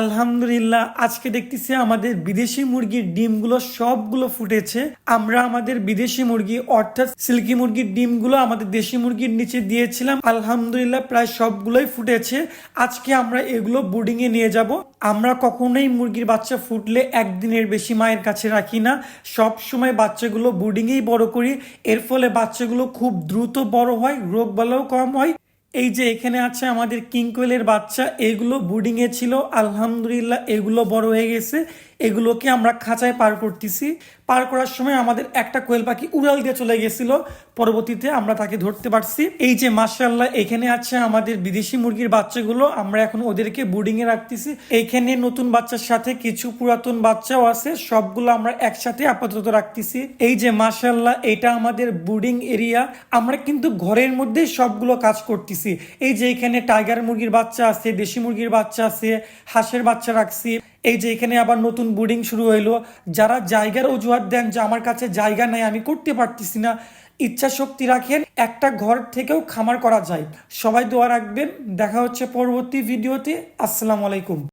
আলহামদুলিল্লাহ, আজকে দেখতেছি আমাদের বিদেশি মুরগির ডিমগুলো সবগুলো ফুটেছে। আমরা আমাদের বিদেশি মুরগি, অর্থাৎ সিল্কি মুরগির ডিমগুলো আমাদের দেশি মুরগির নিচে দিয়েছিলাম। আলহামদুলিল্লাহ, প্রায় সবগুলোই ফুটেছে। আজকে আমরা এগুলো বোর্ডিং এ নিয়ে যাব। আমরা কখনোই মুরগির বাচ্চা ফুটলে একদিনের বেশি মায়ের কাছে রাখি না। সব সময় বাচ্চাগুলো বোর্ডিংয়েই বড় করি। এর ফলে বাচ্চাগুলো খুব দ্রুত বড় হয়, রোগ বালাও কম হয়। এই যে এখানে আছে আমাদের কিংকোয়েলের বাচ্চা, এগুলো এ ছিল, আলহামদুলিল্লাহ এগুলো বড় হয়ে গেছে। এগুলোকে আমরা খাঁচায় পার করতেছি। পার করার সময় আমাদের একটা কোয়েল পাখি উড়াল দিয়ে চলে গেছিল। পরবর্তীতে আমরা তাকে ধরতে পারছি। এই যে মার্শাল্লাহ এখানে আছে আমাদের বিদেশি মুরগির বাচ্চাগুলো, আমরা এখন ওদেরকে বোর্ডিং এ রাখতেছি। এইখানে নতুন বাচ্চার সাথে কিছু পুরাতন বাচ্চাও আছে, সবগুলো আমরা একসাথে আপাতত রাখতেছি। এই যে মার্শাল্লাহ এটা আমাদের বোর্ডিং এরিয়া আমরা কিন্তু ঘরের মধ্যেই সবগুলো কাজ করতেছি। এই যে এখানে টাইগার মুরগির বাচ্চা আছে, দেশি মুরগির বাচ্চা আছে, হাঁসের বাচ্চা রাখছি। এই যে এখানে আবার নতুন বোর্ডিং শুরু হইল। যারা জায়গার অজুহাত দেন যে আমার কাছে জায়গা নাই, আমি করতে পারতেছি না, ইচ্ছা শক্তি রাখেন, একটা ঘর থেকেও খামার করা যায়। সবাই দোয়া রাখবেন। দেখা হচ্ছে পরবর্তী ভিডিওতে আসসালামু আলাইকুম।